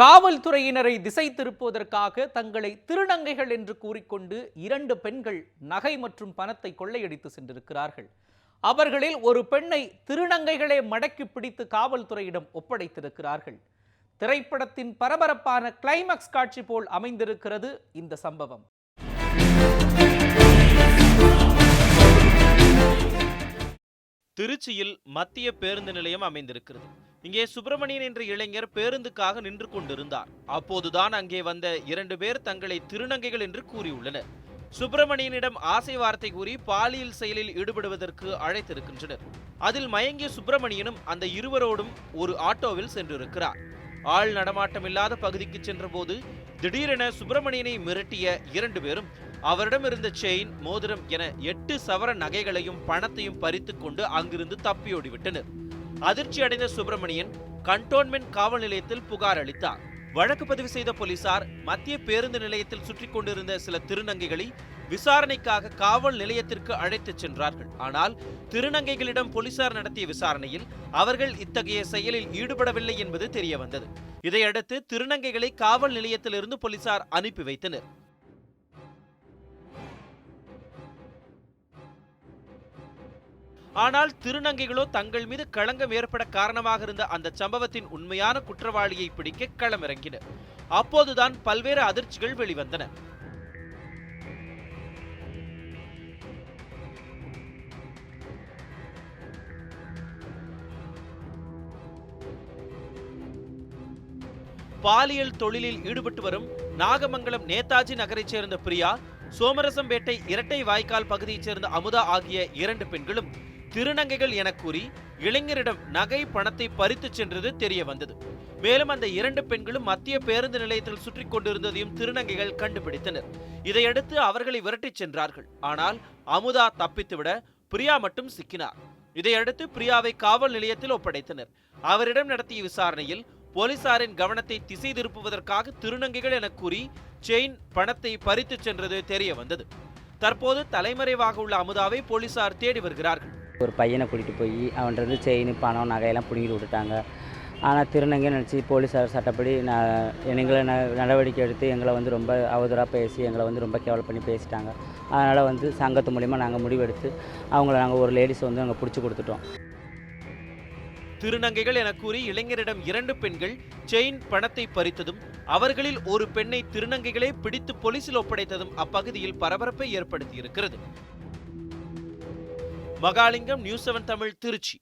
காவல்துறையினரை திசை திருப்புவதற்காக தங்களை திருநங்கைகள் என்று கூறிக்கொண்டு இரண்டு பெண்கள் நகை மற்றும் பணத்தை கொள்ளையடித்து சென்றிருக்கிறார்கள். அவர்களில் ஒரு பெண்ணை திருநங்கைகளே மடக்கி பிடித்து காவல்துறையிடம் ஒப்படைத்திருக்கிறார்கள். திரைப்படத்தின் பரபரப்பான கிளைமாக்ஸ் காட்சி போல் அமைந்திருக்கிறது இந்த சம்பவம். திருச்சியில் மத்திய பேருந்து நிலையம் அமைந்திருக்கிறது. இங்கே சுப்பிரமணியன் என்ற இளைஞர் பேருந்துக்காக நின்று கொண்டிருந்தார். அப்போதுதான் அங்கே வந்த இரண்டு பேர் தங்களை திருநங்கைகள் என்று கூறியுள்ளனர். சுப்பிரமணியனிடம் ஆசை வார்த்தை கூறி பாலியல் செயலில் ஈடுபடுவதற்கு அழைத்திருக்கின்றனர். அதில் மயங்கிய சுப்பிரமணியனும் அந்த இருவரோடும் ஒரு ஆட்டோவில் சென்றிருக்கிறார். ஆள் நடமாட்டமில்லாத பகுதிக்கு சென்றபோது திடீரென சுப்பிரமணியனை மிரட்டிய இரண்டு பேரும் அவரிடம் இருந்த செயின் மோதிரம் என எட்டு சவர நகைகளையும் பணத்தையும் பறித்து கொண்டு அங்கிருந்து தப்பியோடிவிட்டனர். அதிர்ச்சி அடைந்த சுப்பிரமணியன் கண்டோன்மெண்ட் காவல் நிலையத்தில் புகார் அளித்தார். வழக்கு பதிவு செய்த போலீசார் மத்திய பேருந்து நிலையத்தில் சுற்றி கொண்டிருந்த சில திருநங்கைகளை விசாரணைக்காக காவல் நிலையத்திற்கு அழைத்துச் சென்றார்கள். ஆனால் திருநங்கைகளிடம் போலீசார் நடத்திய விசாரணையில் அவர்கள் இத்தகைய செயலில் ஈடுபடவில்லை என்பது தெரிய வந்தது இதையடுத்து திருநங்கைகளை காவல் நிலையத்திலிருந்து போலீசார் அனுப்பி வைத்தனர். ஆனால் திருநங்கைகளோ தங்கள் மீது களங்கம் ஏற்பட காரணமாக இருந்த அந்த சம்பவத்தின் உண்மையான குற்றவாளியை பிடிக்க களமிறங்கின அப்போதுதான் பல்வேறு அதிர்ச்சிகள் வெளிவந்தன. பாலியல் தொழிலில் ஈடுபட்டு வரும் நாகமங்கலம் நேதாஜி நகரைச் சேர்ந்த பிரியா சோமரசம்பேட்டை இரட்டை வாய்க்கால் பகுதியைச் சேர்ந்த அமுதா ஆகிய இரண்டு பெண்களும் திருநங்கைகள் என கூறி இளைஞரிடம் நகை பணத்தை பறித்துச் சென்றது தெரிய வந்தது. மேலும் அந்த இரண்டு பெண்களும் மத்திய பேருந்து நிலையத்தில் சுற்றி கொண்டிருந்ததையும் திருநங்கைகள் கண்டுபிடித்தனர். இதையடுத்து அவர்களை விரட்டிச் சென்றார்கள். ஆனால் அமுதா தப்பித்துவிட பிரியா மட்டும் சிக்கினார். இதையடுத்து பிரியாவை காவல் நிலையத்தில் ஒப்படைத்தனர். அவரிடம் நடத்திய விசாரணையில் போலீசாரின் கவனத்தை திசை திருப்புவதற்காக திருநங்கைகள் என கூறி செயின் பணத்தை பறித்துச் சென்றது தெரிய வந்தது. தற்போது தலைமறைவாக உள்ள அமுதாவை போலீசார் தேடி வருகிறார்கள். ஒரு பையனை கூட்டிகிட்டு போய் அவன்கிட்ட இருந்து செயின் பணம் நகையெல்லாம் பிடுங்கிட்டு விட்டுட்டாங்க. ஆனால் திருநங்கை நினச்சி போலீஸார் சட்டப்படி நான் எங்களை ந- நடவடிக்கை எடுத்து எங்களை வந்து ரொம்ப அவதூறாக பேசி எங்களை வந்து ரொம்ப கேவல் பண்ணி பேசிட்டாங்க. அதனால் வந்து சங்கத்து மூலிமா நாங்கள் முடிவெடுத்து அவங்கள நாங்கள் ஒரு லேடிஸ் வந்து நாங்கள் பிடிச்சி கொடுத்துட்டோம். திருநங்கைகள் என கூறி இளைஞரிடம் இரண்டு பெண்கள் செயின் பணத்தை பறித்ததும் அவர்களில் ஒரு பெண்ணை திருநங்கைகளே பிடித்து போலீசில் ஒப்படைத்ததும் அப்பகுதியில் பரபரப்பை ஏற்படுத்தியிருக்கிறது. Mahalingam news seven Tamil Tiruchi.